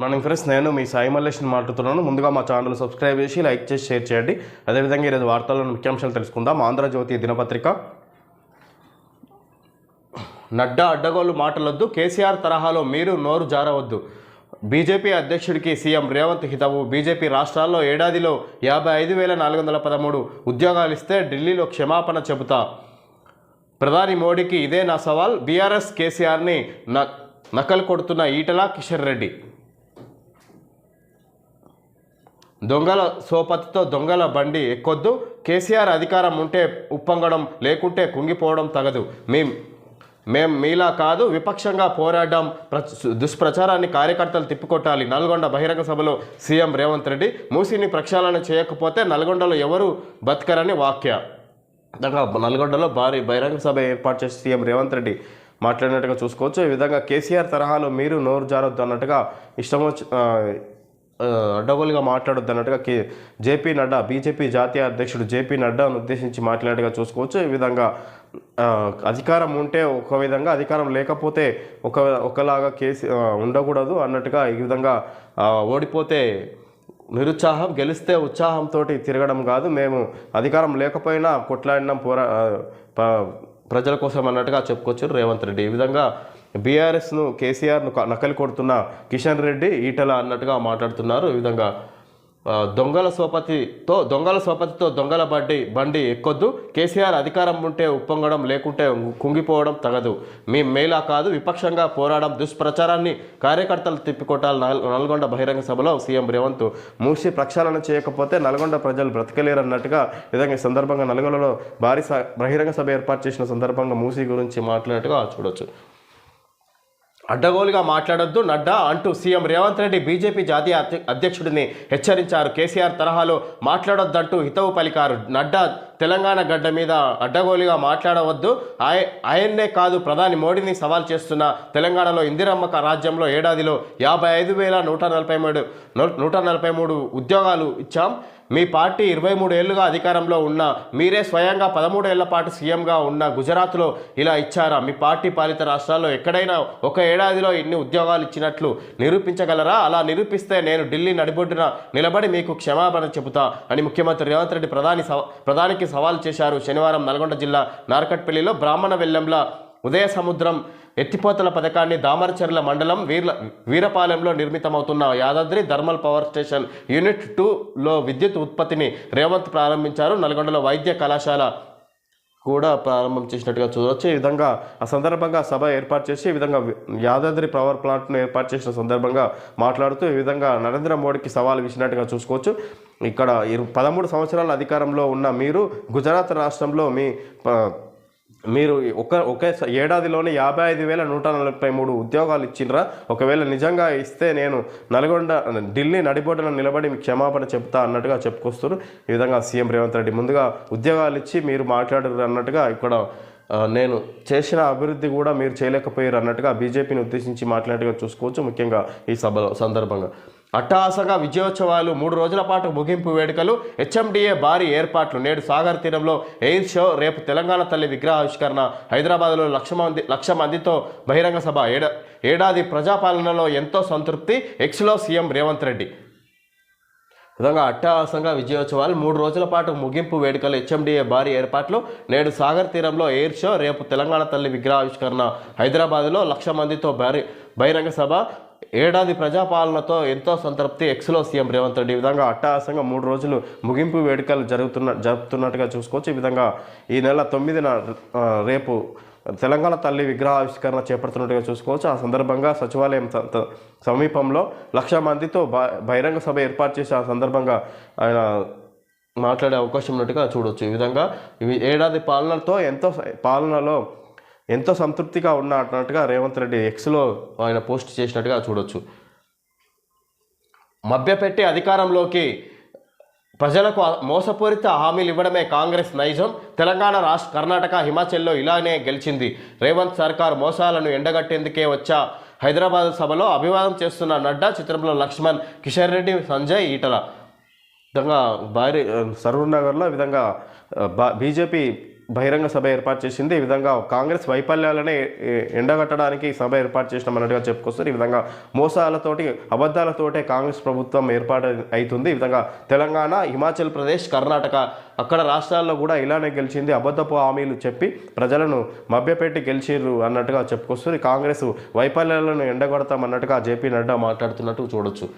Morning friends నేను మీ సాయి మల్లేష్ని మాట్లాడుతున్నాను. ముందుగా మా ఛానల్ సబ్స్క్రైబ్ చేసి లైక్ చేసి షేర్ చేయండి. అదేవిధంగా ఈరోజు వార్తలను ముఖ్యాంశాలు తెలుసుకుందాం. ఆంధ్రజ్యోతి దినపత్రిక. నడ్డా అడ్డగోలు మాటలొద్దు. కేసీఆర్ తరహాలో మీరు నోరు జారవద్దు. బీజేపీ అధ్యక్షుడికి సీఎం రేవంత్ హితవు. బీజేపీ రాష్ట్రాల్లో ఏడాదిలో యాభై ఐదు వేల నాలుగు వందల పదమూడు ఉద్యోగాలు ఇస్తే ఢిల్లీలో క్షమాపణ చెబుతా. ప్రధాని మోడీకి ఇదే నా సవాల్. బీఆర్ఎస్ కేసీఆర్ని న నకలు కొడుతున్న ఈటల కిషన్ రెడ్డి. దొంగల సోపతితో దొంగల బండి ఎక్కొద్దు. కేసీఆర్ అధికారం ఉంటే ఉప్పొంగడం లేకుంటే కుంగిపోవడం తగదు. మేం మేం మీలా కాదు. విపక్షంగా పోరాడడం. ప్ర- దుష్ప్రచారాన్ని కార్యకర్తలు తిప్పికొట్టాలి. నల్గొండ బహిరంగ సభలో సీఎం రేవంత్ రెడ్డి మూసిని ప్రక్షాళన చేయకపోతే నల్గొండలో ఎవరు బతకరని వాక్య. నల్గొండలో భారీ బహిరంగ సభ ఏర్పాటు చేసి సీఎం రేవంత్ రెడ్డి మాట్లాడినట్టుగా చూసుకోవచ్చు. ఈ విధంగా కేసీఆర్ తరహాలో మీరు నోరు జారొద్దు అన్నట్టుగా ఇష్టం వచ్చి అడ్డగోలుగా మాట్లాడొద్దు అన్నట్టుగా కే జేపీ నడ్డా బీజేపీ జాతీయ అధ్యక్షుడు జేపీ నడ్డాను ఉద్దేశించి మాట్లాడేట్టుగా చూసుకోవచ్చు. ఈ విధంగా అధికారం ఉంటే ఒక విధంగా అధికారం లేకపోతే ఒక ఒకలాగా కేసీ ఉండకూడదు అన్నట్టుగా ఈ విధంగా ఓడిపోతే నిరుత్సాహం గెలిస్తే ఉత్సాహంతో తిరగడం కాదు. మేము అధికారం లేకపోయినా కొట్లాడినాం పోరా ప్రజల కోసం అన్నట్టుగా చెప్పుకొచ్చారు రేవంత్ రెడ్డి. ఈ విధంగా బీఆర్ఎస్ను కేసీఆర్ను నకలు కొడుతున్న కిషన్ రెడ్డి ఈటల అన్నట్టుగా మాట్లాడుతున్నారు. ఈ విధంగా దొంగల సోపతితో దొంగల సోపతితో దొంగల బండి బండి ఎక్కొద్దు. కేసీఆర్ అధికారం ఉంటే ఉప్పొంగడం లేకుంటే కుంగిపోవడం తగదు. మీ మేలా కాదు. విపక్షంగా పోరాడం దుష్ప్రచారాన్ని కార్యకర్తలు తిప్పికొట్టాలి. నల్- నల్గొండ బహిరంగ సభలో సీఎం రేవంత్ మూసి ప్రక్షాళన చేయకపోతే నల్గొండ ప్రజలు బ్రతకలేరు అన్నట్టుగా విధంగా ఈ సందర్భంగా నల్గొండలో భారీ స- బహిరంగ సభ ఏర్పాటు చేసిన సందర్భంగా మూసి గురించి మాట్లాడినట్టుగా చూడొచ్చు. అడ్డగోలుగా మాట్లాడొద్దు నడ్డా అంటూ సీఎం రేవంత్ రెడ్డి బీజేపీ జాతీయ అధ్యక్షుడిని హెచ్చరించారు. కేసీఆర్ తరహాలో మాట్లాడొద్దంటూ హితవు పలికారు. నడ్డా తెలంగాణ గడ్డ మీద అడ్డగోలుగా మాట్లాడవద్దు. ఆయ ఆయన్నే కాదు ప్రధాని మోడీని సవాల్ చేస్తున్న తెలంగాణలో ఇందిరమ్మ రాజ్యంలో ఏడాదిలో యాభై ఐదు వేల నూట నలభై మూడు నూ- నూట నలభై మూడు ఉద్యోగాలు ఇచ్చాం. మీ పార్టీ ఇరవై మూడు ఏళ్ళుగా అధికారంలో ఉన్న మీరే స్వయంగా పదమూడేళ్ళ పాటు సీఎంగా ఉన్న గుజరాత్లో ఇలా ఇచ్చారా? మీ పార్టీ పాలిత రాష్ట్రాల్లో ఎక్కడైనా ఒక ఏడాదిలో ఇన్ని ఉద్యోగాలు ఇచ్చినట్లు నిరూపించగలరా? అలా నిరూపిస్తే నేను ఢిల్లీ నడిబొడ్డున నిలబడి మీకు క్షమాపణ చెబుతా అని ముఖ్యమంత్రి రేవంత్ రెడ్డి ప్రధాని సవ- ప్రధానికి సవాల్ చేశారు శనివారం నల్గొండ జిల్లా నార్కట్పల్లిలో బ్రాహ్మణ వెల్లంల ఉదయ సముద్రం ఎత్తిపోతల పథకాన్ని దామరచర్ల మండలం వీర్ల వీరపాలెంలో నిర్మితమవుతున్న Yadadri thermal power station unit టూలో విద్యుత్ ఉత్పత్తిని రేవంత్ ప్రారంభించారు. నల్గొండలో వైద్య కళాశాల కూడా ప్రారంభం చేసినట్టుగా చూడవచ్చు ఈ విధంగా ఆ సందర్భంగా సభ ఏర్పాటు చేసి ఈ విధంగా యాదాద్రి పవర్ ప్లాంట్ను ఏర్పాటు చేసిన సందర్భంగా మాట్లాడుతూ ఈ విధంగా నరేంద్ర మోడీకి సవాల్ విసినట్టుగా చూసుకోవచ్చు. ఇక్కడ ఇరు పదమూడు సంవత్సరాల అధికారంలో ఉన్న మీరు గుజరాత్ రాష్ట్రంలో మీ ప- మీరు ఒక ఒకే ఏడాదిలోనే యాభై ఐదు వేల నూట నలభై మూడు ఉద్యోగాలు ఇచ్చిండ్రా? ఒకవేళ నిజంగా ఇస్తే నేను నల్గొండ ఢిల్లీ నడిబొడ్డున నిలబడి మీకు క్షమాపణ చెప్తా అన్నట్టుగా చెప్పుకొస్తారు. ఈ విధంగా సీఎం రేవంత్ రెడ్డి ముందుగా ఉద్యోగాలు ఇచ్చి మీరు మాట్లాడరు అన్నట్టుగా ఇక్కడ నేను చేసిన అభివృద్ధి కూడా మీరు చేయలేకపోయారు అన్నట్టుగా బీజేపీని ఉద్దేశించి మాట్లాడినట్టుగా చూసుకోవచ్చు ముఖ్యంగా ఈ సభలో సందర్భంగా. అట్టహాసంగా విజయోత్సవాలు మూడు రోజుల పాటు ముగింపు వేడుకలు. హెచ్ఎండిఏ భారీ ఏర్పాట్లు. నేడు సాగర్ తీరంలో ఎయిర్ షో రేపు తెలంగాణ తల్లి విగ్రహావిష్కరణ. హైదరాబాద్లో లక్ష మంది లక్ష మందితో బహిరంగ సభ. ఏడా ఏడాది ప్రజాపాలనలో ఎంతో సంతృప్తి. ఎక్స్లో సీఎం రేవంత్ రెడ్డి. విధంగా అట్టహాసంగా విజయోత్సవాలు మూడు రోజుల పాటు ముగింపు వేడుకలు. హెచ్ఎండిఏ భారీ ఏర్పాట్లు. నేడు సాగర్ తీరంలో ఎయిర్ షో రేపు తెలంగాణ తల్లి విగ్రహావిష్కరణ. హైదరాబాద్లో లక్ష మందితో భారీ బహిరంగ సభ. ఏడాది ప్రజాపాలనతో ఎంతో సంతృప్తి ఎక్స్లో సీఎం రేవంత్ రెడ్డి. ఈ విధంగా అట్టహాసంగా మూడు రోజులు ముగింపు వేడుకలు జరుగుతున్న జరుపుతున్నట్టుగా చూసుకోవచ్చు. ఈ విధంగా ఈ నెల తొమ్మిదిన రేపు తెలంగాణ తల్లి విగ్రహావిష్కరణ చేపడుతున్నట్టుగా చూసుకోవచ్చు. ఆ సందర్భంగా సచివాలయం సమీపంలో లక్ష మందితో బహిరంగ సభ ఏర్పాటు చేసి ఆ సందర్భంగా ఆయన మాట్లాడే అవకాశం ఉన్నట్టుగా చూడవచ్చు ఈ విధంగా ఏడాది పాలనతో ఎంతో పాలనలో ఎంతో సంతృప్తిగా ఉన్న అన్నట్టుగా రేవంత్ రెడ్డి ఎక్స్లో ఆయన పోస్ట్ చేసినట్టుగా చూడొచ్చు. మభ్యపెట్టి అధికారంలోకి ప్రజలకు మోసపూరిత హామీలు ఇవ్వడమే కాంగ్రెస్ నైజం. తెలంగాణ రాష్ట్ర కర్ణాటక హిమాచల్లో ఇలానే గెలిచింది. రేవంత్ సర్కార్ మోసాలను ఎండగట్టేందుకే వచ్చా హైదరాబాద్ సభలో అభివాదం చేస్తున్న నడ్డా చిత్రంలో లక్ష్మణ్ కిషన్ రెడ్డి సంజయ్ ఈటల. విధంగా భారీ సరూర్ నగర్లో విధంగా బీజేపీ బహిరంగ సభ ఏర్పాటు చేసింది. ఈ విధంగా కాంగ్రెస్ వైఫల్యాలనే ఎండగట్టడానికి సభ ఏర్పాటు చేసినాం అన్నట్టుగా చెప్పుకొస్తారు. ఈ విధంగా మోసాలతోటి అబద్ధాలతోటే కాంగ్రెస్ ప్రభుత్వం ఏర్పాటు అవుతుంది ఈ విధంగా తెలంగాణ హిమాచల్ ప్రదేశ్ కర్ణాటక అక్కడ రాష్ట్రాల్లో కూడా ఇలానే గెలిచింది. అబద్ధపు హామీలు చెప్పి ప్రజలను మభ్యపెట్టి గెలిచిర్రు అన్నట్టుగా చెప్పుకొస్తుంది కాంగ్రెస్ వైఫల్యాలను ఎండగొడతాం అన్నట్టుగా జేపీ నడ్డా మాట్లాడుతున్నట్టు చూడొచ్చు.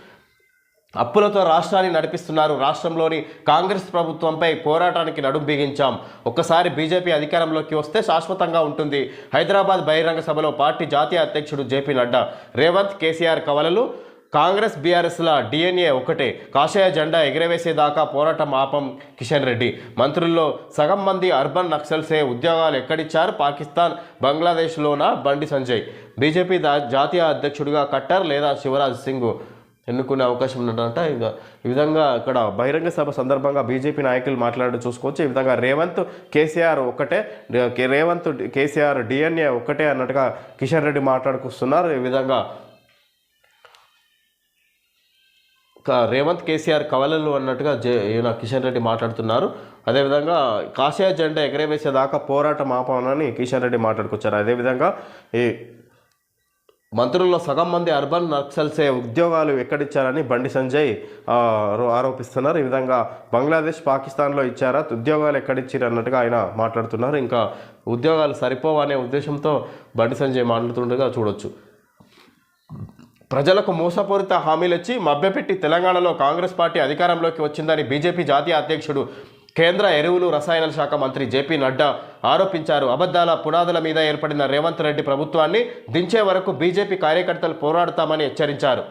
అప్పులతో రాష్ట్రాన్ని నడిపిస్తున్నారు. రాష్ట్రంలోని కాంగ్రెస్ ప్రభుత్వంపై పోరాటానికి నడుం బిగించాం. ఒక్కసారి బీజేపీ అధికారంలోకి వస్తే శాశ్వతంగా ఉంటుంది. హైదరాబాద్ బహిరంగ సభలో పార్టీ జాతీయ అధ్యక్షుడు జేపీ నడ్డా రేవంత్ కేసీఆర్ కవలలు కాంగ్రెస్ బీఆర్ఎస్ల డిఎన్ఏ ఒకటే. కాషాయ జెండా ఎగిరవేసేదాకా పోరాటం ఆపం కిషన్ రెడ్డి. మంత్రుల్లో సగం మంది అర్బన్ నక్సల్సే ఉద్యోగాలు ఎక్కడిచ్చారు? పాకిస్తాన్ బంగ్లాదేశ్లోన? బండి సంజయ్. బీజేపీ దా- జాతీయ అధ్యక్షుడిగా కట్టర్ లేదా శివరాజ్ సింగ్? ఎన్నుకునే అవకాశం ఉన్నదంట. ఇక ఈ విధంగా ఇక్కడ బహిరంగ సభ సందర్భంగా బీజేపీ నాయకులు మాట్లాడి చూసుకోవచ్చు. ఈ విధంగా రేవంత్ కేసీఆర్ ఒకటే రేవంత్ కేసీఆర్ డిఎన్ఏ ఒకటే అన్నట్టుగా కిషన్ రెడ్డి మాట్లాడుకొస్తున్నారు. ఈ విధంగా రేవంత్ కేసీఆర్ కవలలు అన్నట్టుగా జే ఈయన కిషన్ రెడ్డి మాట్లాడుతున్నారు. అదేవిధంగా కాషాయ జెండా ఎగరవేసేదాకా పోరాటం ఆపమని కిషన్ రెడ్డి మాట్లాడుకొచ్చారు. అదేవిధంగా ఈ మంత్రుల్లో సగం మంది అర్బన్ నక్సల్సే ఉద్యోగాలు ఎక్కడిచ్చారని బండి సంజయ్ ఆరోపిస్తున్నారు. ఈ విధంగా బంగ్లాదేశ్ పాకిస్తాన్లో ఇచ్చారా? ఉద్యోగాలు ఎక్కడిచ్చారు అన్నట్టుగా ఆయన మాట్లాడుతున్నారు. ఇంకా ఉద్యోగాలు సరిపోవనే ఉద్దేశంతో బండి సంజయ్ మాట్లాడుతుండగా చూడొచ్చు. ప్రజలకు మోసపూరిత హామీలు ఇచ్చి మభ్యపెట్టి తెలంగాణలో కాంగ్రెస్ పార్టీ అధికారంలోకి వచ్చిందని బీజేపీ జాతీయ అధ్యక్షుడు కేంద్ర ఎరువులు రసాయనాల శాఖ మంత్రి జేపీ నడ్డా ఆరోపించారు. అబద్ధాల పునాదుల మీద ఏర్పడిన రేవంత్ రెడ్డి ప్రభుత్వాన్ని దించే వరకు బీజేపీ కార్యకర్తలు పోరాడతామని హెచ్చరించారు.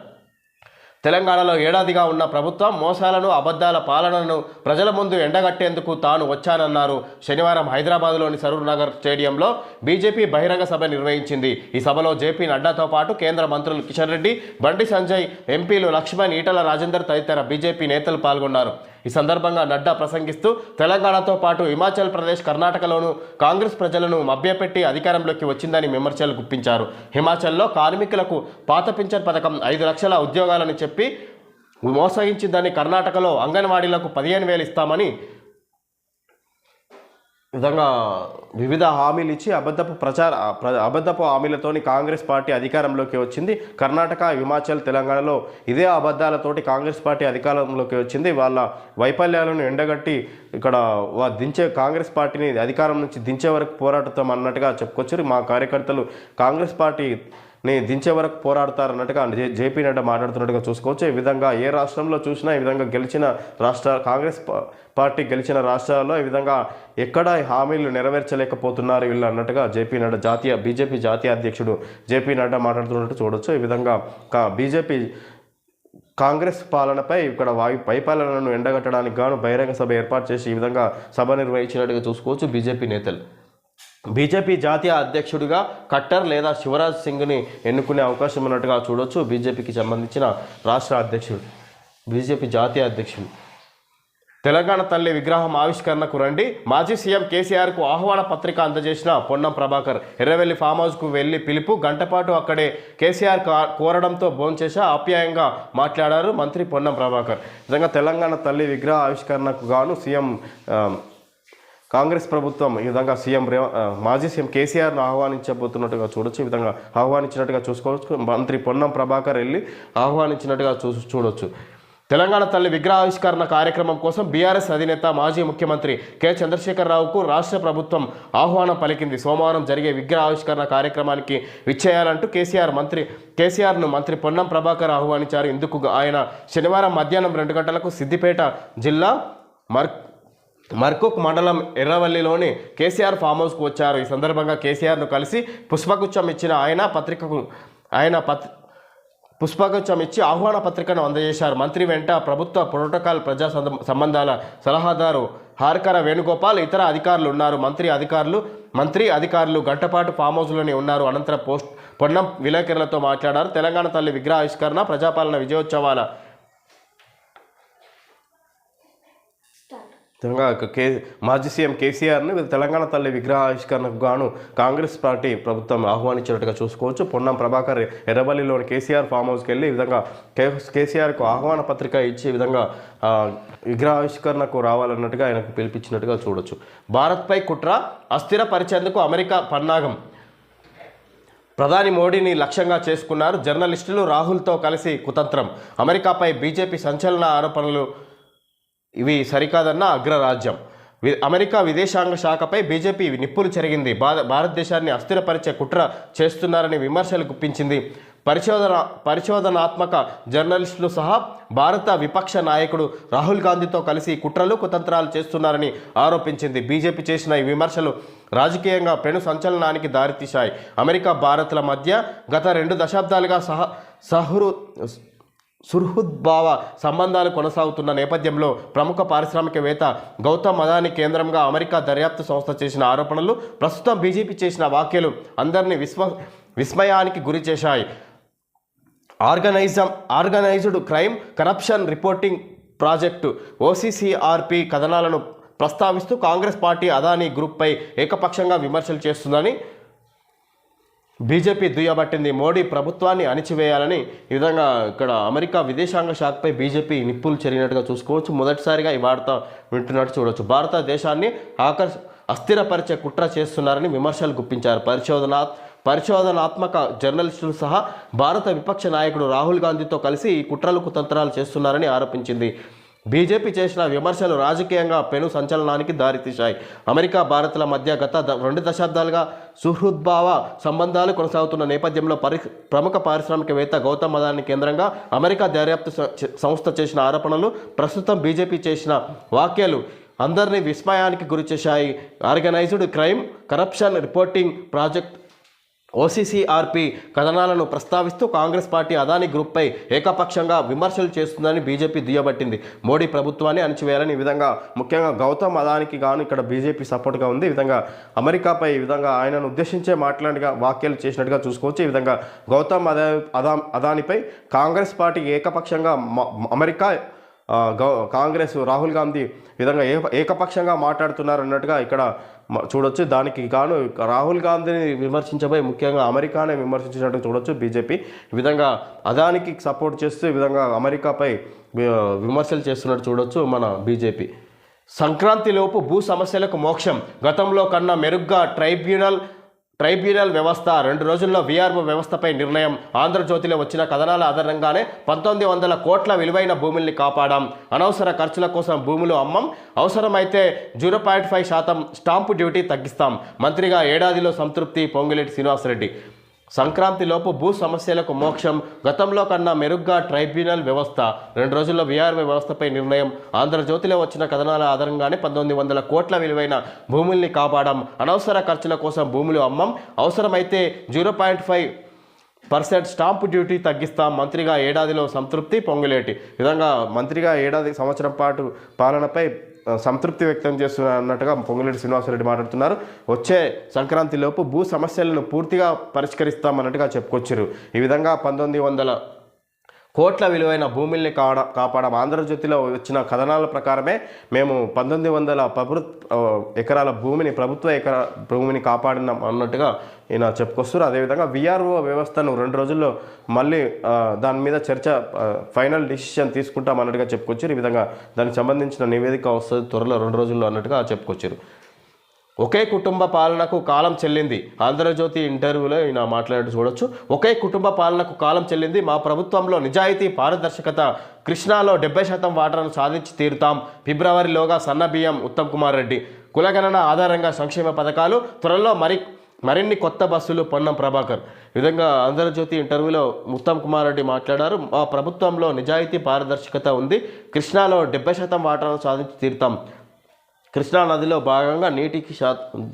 తెలంగాణలో ఏడాదిగా ఉన్న ప్రభుత్వం మోసాలను అబద్ధాల పాలనను ప్రజల ముందు ఎండగట్టేందుకు తాను వచ్చానన్నారు. శనివారం హైదరాబాద్లోని సరూర్ నగర్ స్టేడియంలో బీజేపీ బహిరంగ సభ నిర్వహించింది. ఈ సభలో జేపీ నడ్డాతో పాటు కేంద్ర మంత్రులు కిషన్ రెడ్డి బండి సంజయ్ ఎంపీలు లక్ష్మణ్ ఈటల రాజేందర్ తదితర బీజేపీ నేతలు పాల్గొన్నారు. ఈ సందర్భంగా నడ్డా ప్రసంగిస్తూ తెలంగాణతో పాటు హిమాచల్ ప్రదేశ్ కర్ణాటకలోనూ కాంగ్రెస్ ప్రజలను మభ్యపెట్టి అధికారంలోకి వచ్చిందని విమర్శలు గుప్పించారు. హిమాచల్లో కార్మికులకు పాత పింఛన్ పథకం ఐదు లక్షల ఉద్యోగాలని చెప్పి మోసగించిందని కర్ణాటకలో అంగన్వాడీలకు పదిహేను వేలు ఇస్తామని విధంగా వివిధ హామీలు ఇచ్చి అబద్ధపు ప్రచార ప్ర- అబద్ధపు హామీలతోని కాంగ్రెస్ పార్టీ అధికారంలోకి వచ్చింది. కర్ణాటక హిమాచల్ తెలంగాణలో ఇదే అబద్ధాలతోటి కాంగ్రెస్ పార్టీ అధికారంలోకి వచ్చింది. వాళ్ళ వైఫల్యాలను ఎండగట్టి ఇక్కడ దించే కాంగ్రెస్ పార్టీని అధికారం నుంచి దించే వరకు పోరాడుతాం అన్నట్టుగా చెప్పుకొచ్చారు. మా కార్యకర్తలు కాంగ్రెస్ పార్టీ ని దించే వరకు పోరాడతారు అన్నట్టుగా జేపీ నడ్డా మాట్లాడుతున్నట్టుగా చూసుకోవచ్చు. ఈ విధంగా ఏ రాష్ట్రంలో చూసినా ఈ విధంగా గెలిచిన రాష్ట్ర కాంగ్రెస్ పార్టీ గెలిచిన రాష్ట్రాల్లో ఈ విధంగా ఎక్కడ హామీలు నెరవేర్చలేకపోతున్నారు వీళ్ళు అన్నట్టుగా జేపీ నడ్డా జాతీయ బీజేపీ జాతీయ అధ్యక్షుడు జేపీ నడ్డా మాట్లాడుతున్నట్టు చూడొచ్చు. ఈ విధంగా కా బీజేపీ కాంగ్రెస్ పాలనపై ఇక్కడ వాయు పైపాలనను ఎండగట్టడానికి గాను బహిరంగ సభ ఏర్పాటు చేసి ఈ విధంగా సభ నిర్వహించినట్టుగా చూసుకోవచ్చు బీజేపీ నేతలు. బీజేపీ జాతీయ అధ్యక్షుడిగా కట్టర్ లేదా శివరాజ్ సింగ్ని ఎన్నుకునే అవకాశం ఉన్నట్టుగా చూడొచ్చు. బీజేపీకి సంబంధించిన రాష్ట్ర అధ్యక్షుడు బీజేపీ జాతీయ అధ్యక్షుడు. తెలంగాణ తల్లి విగ్రహం ఆవిష్కరణకు రండి. మాజీ సీఎం కేసీఆర్కు ఆహ్వాన పత్రిక అందజేసిన పొన్నం ప్రభాకర్ ఎర్రవెల్లి ఫామ్ హౌస్కు వెళ్ళి పిలుపు. గంటపాటు అక్కడే కేసీఆర్ కోరడంతో భోంచేసి ఆప్యాయంగా మాట్లాడారు మంత్రి పొన్నం ప్రభాకర్. నిజంగా తెలంగాణ తల్లి విగ్రహ ఆవిష్కరణకు గాను సీఎం కాంగ్రెస్ ప్రభుత్వం ఈ విధంగా సీఎం మాజీ సీఎం కేసీఆర్ను ఆహ్వానించబోతున్నట్టుగా చూడొచ్చు. ఈ విధంగా ఆహ్వానించినట్టుగా చూసుకోవచ్చు. మంత్రి పొన్నం ప్రభాకర్ వెళ్ళి ఆహ్వానించినట్టుగా చూ చూడొచ్చు. తెలంగాణ తల్లి విగ్రహావిష్కరణ కార్యక్రమం కోసం బీఆర్ఎస్ అధినేత మాజీ ముఖ్యమంత్రి కె. చంద్రశేఖరరావుకు రాష్ట్ర ప్రభుత్వం ఆహ్వానం పలికింది. సోమవారం జరిగే విగ్రహావిష్కరణ కార్యక్రమానికి విచ్చేయాలంటూ కేసీఆర్ మంత్రి కేసీఆర్ను మంత్రి పొన్నం ప్రభాకర్ ఆహ్వానించారు. ఇందుకు ఆయన శనివారం మధ్యాహ్నం రెండు గంటలకు సిద్దిపేట జిల్లా మర్ మర్కుక్ మండలం ఎర్రవల్లిలోని కేసీఆర్ ఫామ్ హౌస్కు వచ్చారు. ఈ సందర్భంగా కేసీఆర్ను కలిసి పుష్పగుచ్చం ఇచ్చిన ఆయన పత్రికకు ఆయన పత్రి పుష్పగుచ్చం ఇచ్చి ఆహ్వాన పత్రికను అందజేశారు. మంత్రి వెంట ప్రభుత్వ ప్రోటోకాల్ ప్రజా సంబంధాల సలహాదారు హార్కర వేణుగోపాల్ ఇతర అధికారులు ఉన్నారు. మంత్రి అధికారులు మంత్రి అధికారులు గంటపాటు ఫామ్ హౌస్లోనే ఉన్నారు. అనంతరం పోస్ట్ పొన్నం విలేకరులతో మాట్లాడారు. తెలంగాణ తల్లి విగ్రహావిష్కరణ ప్రజాపాలన విజయోత్సవాల తెలంగాణ కే మాజీ సీఎం కేసీఆర్ని తెలంగాణ తల్లి విగ్రహావిష్కరణకు గాను కాంగ్రెస్ పార్టీ ప్రభుత్వం ఆహ్వానించినట్టుగా చూసుకోవచ్చు. పొన్నం ప్రభాకర్ ఎర్రబల్లిలోని కేసీఆర్ ఫామ్ హౌస్కి వెళ్ళి ఈ విధంగా కే కేసీఆర్కు ఆహ్వాన పత్రిక ఇచ్చి ఈ విధంగా విగ్రహావిష్కరణకు రావాలన్నట్టుగా ఆయనకు పిలిపించినట్టుగా చూడొచ్చు. భారత్పై కుట్ర అస్థిరపరిచేందుకు అమెరికా పన్నాగం. ప్రధాని మోడీని లక్ష్యంగా చేసుకున్నారు జర్నలిస్టులు రాహుల్తో కలిసి కుతంత్రం. అమెరికాపై బీజేపీ సంచలన ఆరోపణలు ఇవి సరికాదన్న అగ్రరాజ్యం. వి- అమెరికా విదేశాంగ శాఖపై బీజేపీ నిప్పులు చెరిగింది. భారతదేశాన్ని అస్థిరపరిచే కుట్ర చేస్తున్నారని విమర్శలు గుప్పించింది. పరిశోధన పరిశోధనాత్మక జర్నలిస్టులు సహా భారత విపక్ష నాయకుడు రాహుల్ గాంధీతో కలిసి కుట్రలు కుతంత్రాలు చేస్తున్నారని ఆరోపించింది. బీజేపీ చేసిన ఈ విమర్శలు రాజకీయంగా పెను సంచలనానికి దారితీశాయి. అమెరికా భారత్ల మధ్య గత రెండు దశాబ్దాలుగా సహ సహృ సుహృద్భావ సంబంధాలు కొనసాగుతున్న నేపథ్యంలో ప్రముఖ పారిశ్రామికవేత్త గౌతమ్ అదాని కేంద్రంగా అమెరికా దర్యాప్తు సంస్థ చేసిన ఆరోపణలు ప్రస్తుతం బీజేపీ చేసిన వ్యాఖ్యలు అందరినీ విస్మ విస్మయానికి గురి చేశాయి. Organism organized crime corruption reporting project OCCRP కథనాలను ప్రస్తావిస్తూ కాంగ్రెస్ పార్టీ అదానీ గ్రూప్పై ఏకపక్షంగా విమర్శలు చేస్తుందని బీజేపీ దుయ్యబట్టింది. మోడీ ప్రభుత్వాన్ని అణిచివేయాలని ఈ విధంగా ఇక్కడ అమెరికా విదేశాంగ శాఖపై బీజేపీ నిప్పులు చెరిగినట్టుగా చూసుకోవచ్చు. మొదటిసారిగా ఈ వార్త వింటున్నట్టు చూడవచ్చు భారతదేశాన్ని ఆకర్ష అస్థిరపరిచే కుట్ర చేస్తున్నారని విమర్శలు గుప్పించారు. పరిశోధన పరిశోధనాత్మక జర్నలిస్టులు సహా భారత విపక్ష నాయకుడు రాహుల్ గాంధీతో కలిసి ఈ కుట్రలు కుతంత్రాలు చేస్తున్నారని ఆరోపించింది. బీజేపీ చేసిన విమర్శలు రాజకీయంగా పెను సంచలనానికి దారితీశాయి. అమెరికా భారత్ల మధ్య గత రెండు దశాబ్దాలుగా సుహృద్భావ సంబంధాలు కొనసాగుతున్న నేపథ్యంలో పరి ప్రముఖ పారిశ్రామికవేత్త గౌతమ్ అదాని కేంద్రంగా అమెరికా దర్యాప్తు సంస్థ చేసిన ఆరోపణలు ప్రస్తుతం బీజేపీ చేసిన వాక్యాలు అందరినీ విస్మయానికి గురి చేశాయి organized crime corruption reporting project OCCRP కథనాలను ప్రస్తావిస్తూ కాంగ్రెస్ పార్టీ అదాని గ్రూప్పై ఏకపక్షంగా విమర్శలు చేస్తుందని బీజేపీ దుయ్యబట్టింది. మోడీ ప్రభుత్వాన్ని అణచివేయాలని ఈ విధంగా ముఖ్యంగా గౌతమ్ అదానికి గాను ఇక్కడ బీజేపీ సపోర్ట్గా ఉంది. ఈ విధంగా అమెరికాపై ఈ విధంగా ఆయనను ఉద్దేశించే మాట్లాడిగా వ్యాఖ్యలు చేసినట్టుగా చూసుకోవచ్చు. ఈ విధంగా గౌతమ్ అదా అదా అదానిపై కాంగ్రెస్ పార్టీ ఏకపక్షంగా మ- అమెరికా గౌ కాంగ్రెస్ రాహుల్ గాంధీ విధంగా ఏకపక్షంగా మాట్లాడుతున్నారు అన్నట్టుగా ఇక్కడ చూడొచ్చు. దానికి గాను రాహుల్ గాంధీని విమర్శించబోయి ముఖ్యంగా అమెరికానే విమర్శించినట్టు చూడొచ్చు బీజేపీ. ఈ విధంగా అదానికి సపోర్ట్ చేస్తూ ఈ విధంగా అమెరికాపై విమర్శలు చేస్తున్నట్టు చూడొచ్చు మన బీజేపీ. సంక్రాంతిలోపు భూ సమస్యలకు మోక్షం. గతంలో కన్నా మెరుగ్గా ట్రైబ్యునల్ ట్రైబ్యునల్ వ్యవస్థ రెండు రోజుల్లో వీఆర్ఓ వ్యవస్థపై నిర్ణయం. ఆంధ్రజ్యోతిలో వచ్చిన కథనాల ఆధారంగానే పంతొమ్మిది వందల కోట్ల విలువైన భూముల్ని కాపాడాం. అనవసర ఖర్చుల కోసం భూములు అమ్మం. అవసరమైతే జీరో పాయింట్ ఫైవ్ శాతం స్టాంపు డ్యూటీ తగ్గిస్తాం. మంత్రిగా ఏడాదిలో సంతృప్తి పొంగులేటి శ్రీనివాసరెడ్డి. సంక్రాంతిలోపు భూ సమస్యలకు మోక్షం గతంలో కన్నా మెరుగ్గా ట్రైబ్యునల్ వ్యవస్థ రెండు రోజుల్లో వీఆర్ఓ వ్యవస్థపై నిర్ణయం. ఆంధ్రజ్యోతిలో వచ్చిన కథనాల ఆధారంగానే పంతొమ్మిది వందల కోట్ల విలువైన భూముల్ని కాపాడం. అనవసర ఖర్చుల కోసం భూములు అమ్మం. అవసరమైతే zero point five percent stamp duty తగ్గిస్తాం మంత్రిగా ఏడాదిలో సంతృప్తి పొంగులేటి. విధంగా మంత్రిగా ఏడాది సంవత్సరం పాటు పాలనపై సంతృప్తి వ్యక్తం చేస్తున్నారు అన్నట్టుగా పొంగులేటి శ్రీనివాసరెడ్డి మాట్లాడుతున్నారు. వచ్చే సంక్రాంతిలోపు భూ సమస్యలను పూర్తిగా పరిష్కరిస్తామన్నట్టుగా చెప్పుకొచ్చారు ఈ విధంగా పంతొమ్మిది వందల కోట్ల విలువైన భూముల్ని కాడ కాపాడం ఆంధ్రజ్యోతిలో వచ్చిన కథనాల ప్రకారమే మేము పంతొమ్మిది వందల ప్రభుత్వ ఎకరాల భూమిని ప్రభుత్వ ఎకరా భూమిని కాపాడినాం అన్నట్టుగా ఈయన చెప్పుకొస్తారు అదేవిధంగా విఆర్ఓ వ్యవస్థను రెండు రోజుల్లో మళ్ళీ దాని మీద చర్చ ఫైనల్ డిసిషన్ తీసుకుంటాం అన్నట్టుగా చెప్పుకొచ్చారు. ఈ విధంగా దానికి సంబంధించిన నివేదిక వస్తుంది త్వరలో రెండు రోజుల్లో అన్నట్టుగా చెప్పుకొచ్చారు. ఒకే కుటుంబ పాలనకు కాలం చెల్లింది. ఆంధ్రజ్యోతి ఇంటర్వ్యూలో ఈయన మాట్లాడుతూ చూడొచ్చు. ఒకే కుటుంబ పాలనకు కాలం చెల్లింది. మా ప్రభుత్వంలో నిజాయితీ పారదర్శకత కృష్ణాలో డెబ్బై శాతం వాటాను సాధించి తీరుతాం. ఫిబ్రవరిలోగా సన్న బియ్యం ఉత్తమ్ కుమార్ రెడ్డి. కులగణన ఆధారంగా సంక్షేమ పథకాలు త్వరలో మరి మరిన్ని కొత్త బస్సులు పొన్నం ప్రభాకర్. విధంగా ఆంధ్రజ్యోతి ఇంటర్వ్యూలో ఉత్తమ్ కుమార్ రెడ్డి మాట్లాడారు. మా ప్రభుత్వంలో నిజాయితీ పారదర్శకత ఉంది. కృష్ణాలో డెబ్బై శాతం వాటాను సాధించి తీరుతాం. కృష్ణా నదిలో భాగంగా నీటికి శాతం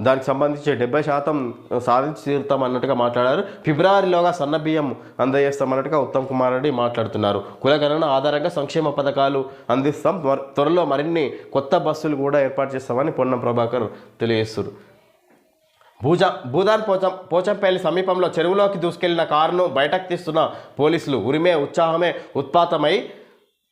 దానికి సంబంధించి డెబ్బై శాతం సాధించి తీరుతాం అన్నట్టుగా మాట్లాడారు. ఫిబ్రవరిలోగా సన్న బియ్యం అందజేస్తామన్నట్టుగా ఉత్తమ్ కుమార్ రెడ్డి మాట్లాడుతున్నారు. కులగణన ఆధారంగా సంక్షేమ పథకాలు అందిస్తాం. త్వర- త్వరలో మరిన్ని కొత్త బస్సులు కూడా ఏర్పాటు చేస్తామని పొన్నం ప్రభాకర్ తెలియజేస్తారు. భూజా భూదాన్ పోచం పోచంపల్లి సమీపంలో చెరువులోకి దూసుకెళ్ళిన కారును బయటకు తీస్తున్న పోలీసులు ఉరిమే ఉత్సాహమే ఉత్పాతమై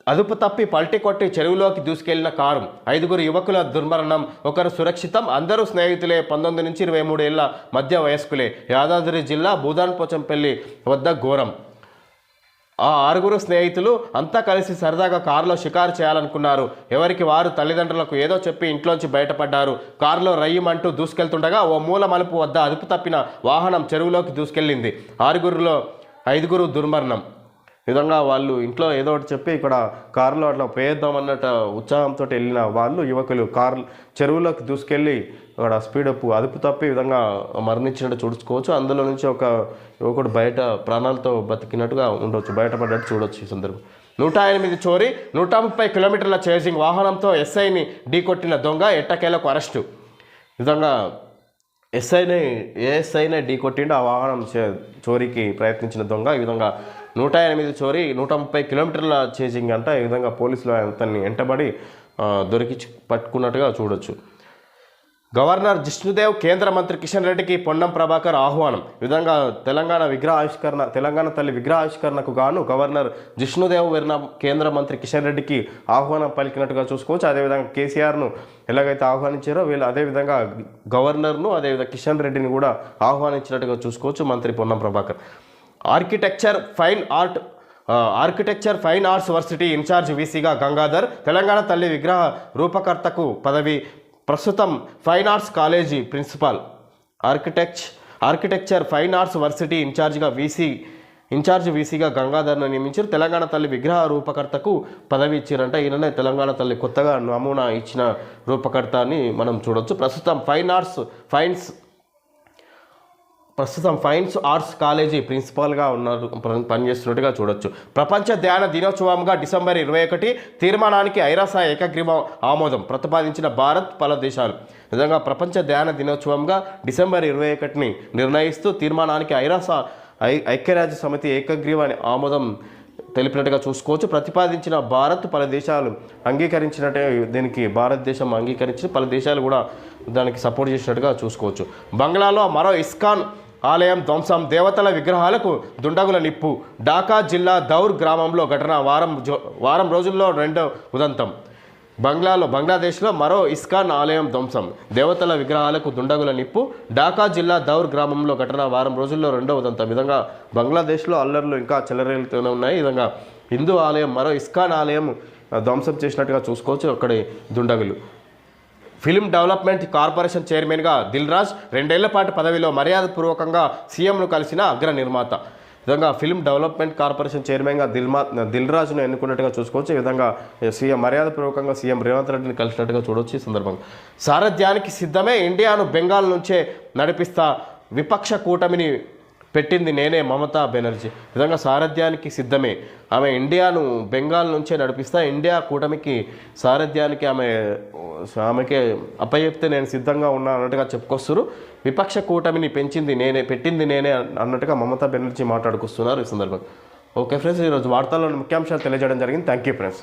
అదుపు తప్పి పల్టీ కొట్టి చెరువులోకి దూసుకెళ్ళిన కారు. ఐదుగురు యువకుల దుర్మరణం ఒకరు సురక్షితం అందరూ స్నేహితులే. పంతొమ్మిది నుంచి ఇరవై మూడు ఏళ్ళ మధ్య వయస్కులే. యాదాద్రి జిల్లా భూదాన్పోచంపల్లి వద్ద ఘోరం. ఆ ఆరుగురు స్నేహితులు అంతా కలిసి సరదాగా కారులో షికారు చేయాలనుకున్నారు. ఎవరికి వారు తల్లిదండ్రులకు ఏదో చెప్పి ఇంట్లోంచి బయటపడ్డారు. కారులో రయ్యమంటూ దూసుకెళ్తుండగా ఓ మూల మలుపు వద్ద అదుపు తప్పిన వాహనం చెరువులోకి దూసుకెళ్ళింది. ఆరుగురిలో ఐదుగురు దుర్మరణం. ఈ విధంగా వాళ్ళు ఇంట్లో ఏదో ఒకటి చెప్పి ఇక్కడ కారులో అట్లా పేద్దాం అన్నట్టు ఉత్సాహంతో వెళ్ళిన వాళ్ళు యువకులు కారు చెరువులోకి దూసుకెళ్ళి అక్కడ స్పీడప్ అదుపు తప్పి విధంగా మరణించినట్టు చూసుకోవచ్చు అందులో నుంచి ఒక యువకుడు బయట ప్రాణాలతో బతికినట్టుగా ఉండొచ్చు. బయటపడ్డట్టు చూడొచ్చు ఈ సందర్భం. నూట ఎనిమిది చోరీ నూట ముప్పై కిలోమీటర్ల చేసింగ్ వాహనంతో ఎస్ఐని ఢీకొట్టిన దొంగ ఎట్టకేలకు అరెస్టు. ఈ విధంగా ఎస్ఐని ఏఎస్ఐనే ఢీ కొట్టిండు. ఆ వాహనం చే- చోరీకి ప్రయత్నించిన దొంగ ఈ విధంగా నూట ఎనిమిది చోరీ నూట ముప్పై కిలోమీటర్ల చేసింగ్ అంట. ఈ విధంగా పోలీసులు అతన్ని వెంటబడి దొరికి పట్టుకున్నట్టుగా చూడొచ్చు. గవర్నర్ జిష్ణుదేవ్ కేంద్ర మంత్రి కిషన్ రెడ్డికి పొన్నం ప్రభాకర్ ఆహ్వానం. ఈ విధంగా తెలంగాణ విగ్రహ ఆవిష్కరణ తెలంగాణ తల్లి విగ్రహ ఆవిష్కరణకు గాను గవర్నర్ జిష్ణుదేవ్ వెరిన కేంద్ర మంత్రి కిషన్ రెడ్డికి ఆహ్వానం పలికినట్టుగా చూసుకోవచ్చు. అదేవిధంగా కేసీఆర్ను ఎలాగైతే ఆహ్వానించారో వీళ్ళు అదేవిధంగా గవర్నర్ను అదేవిధంగా కిషన్ రెడ్డిని కూడా ఆహ్వానించినట్టుగా చూసుకోవచ్చు మంత్రి Ponnam Prabhakar. Architecture fine art architecture fine arts varsity in charge వీసీగా Gangadhar Telangana తల్లి విగ్రహ రూపకర్తకు పదవి. ప్రస్తుతం fine arts college principal. Architect architecture fine arts varsity ఇన్ఛార్జ్గా వీసీ ఇన్ఛార్జ్ వీసీగా గంగాధర్ను నియమించారు. తెలంగాణ తల్లి విగ్రహ రూపకర్తకు పదవి ఇచ్చారంట. ఈయననే తెలంగాణ తల్లి కొత్తగా నమూనా ఇచ్చిన రూపకర్త అని మనం చూడొచ్చు. ప్రస్తుతం ఫైన్ ఆర్ట్స్ ఫైన్స్ ప్రస్తుతం ఫైన్స్ ఆర్ట్స్ కాలేజీ ప్రిన్సిపాల్గా ఉన్నారు పనిచేస్తున్నట్టుగా చూడొచ్చు. ప్రపంచ ధ్యాన దినోత్సవంగా డిసెంబర్ ఇరవై ఒకటి తీర్మానానికి ఐరాస ఏకగ్రీవ ఆమోదం ప్రతిపాదించిన భారత్ పలు దేశాలు. నిజంగా ప్రపంచ ధ్యాన దినోత్సవంగా డిసెంబర్ ఇరవై ఒకటిని నిర్ణయిస్తూ తీర్మానానికి ఐరాస ఐ ఐక్యరాజ్య సమితి ఏకగ్రీవ ఆమోదం తెలిపినట్టుగా చూసుకోవచ్చు. ప్రతిపాదించిన భారత్ పలు దేశాలు అంగీకరించినట్టే దీనికి భారతదేశం అంగీకరించి పలు దేశాలు కూడా దానికి సపోర్ట్ చేసినట్టుగా చూసుకోవచ్చు. బంగ్లాలో మరో ఇస్కాన్ ఆలయం ధ్వంసం దేవతల విగ్రహాలకు దుండగుల నిప్పు. ఢాకా జిల్లా దౌర్ గ్రామంలో ఘటన వారం వారం రోజుల్లో రెండో ఉదంతం. బంగ్లాలో బంగ్లాదేశ్లో మరో ఇస్కాన్ ఆలయం ధ్వంసం. దేవతల విగ్రహాలకు దుండగుల నిప్పు. ఢాకా జిల్లా దౌర్ గ్రామంలో ఘటన వారం రోజుల్లో రెండో ఉదంతం. విధంగా బంగ్లాదేశ్లో అల్లర్లు ఇంకా చెలరేలుతూనే ఉన్నాయి. విధంగా హిందూ ఆలయం మరో ఇస్కాన్ ఆలయం ధ్వంసం చేసినట్టుగా చూసుకోవచ్చు అక్కడి దుండగులు. ఫిల్మ్ డెవలప్మెంట్ కార్పొరేషన్ చైర్మన్గా దిల్ రాజ్ రెండేళ్ళ పాటు పదవిలో మర్యాదపూర్వకంగా సీఎంను కలిసిన అగ్ర నిర్మాత. విధంగా ఫిల్మ్ డెవలప్మెంట్ కార్పొరేషన్ చైర్మన్గా దిల్మా దిల్ రాజును ఎన్నుకున్నట్టుగా చూసుకోవచ్చు. ఈ విధంగా సీఎం మర్యాదపూర్వకంగా సీఎం రేవంత్ రెడ్డిని కలిసినట్టుగా చూడవచ్చు ఈ సందర్భంగా. సారథ్యానికి సిద్ధమే ఇండియాను బెంగాల్ నుంచే నడిపిస్తా విపక్ష కూటమిని పెట్టింది నేనే మమతా బెనర్జీ. నిజంగా విధంగా సారథ్యానికి సిద్ధమే. ఆమె ఇండియాను బెంగాల్ నుంచే నడిపిస్తా ఇండియా కూటమికి సారథ్యానికి ఆమె ఆమెకే అప్పచెప్తే నేను సిద్ధంగా ఉన్నా అన్నట్టుగా చెప్పుకొస్తున్నారు విపక్ష కూటమిని పెంచింది నేనే పెట్టింది నేనే అన్నట్టుగా మమతా బెనర్జీ మాట్లాడుకొస్తున్నారు ఈ సందర్భంగా. ఓకే ఫ్రెండ్స్ ఈరోజు వార్తల్లో ముఖ్యాంశాలు తెలియజేయడం జరిగింది. Thank you friends.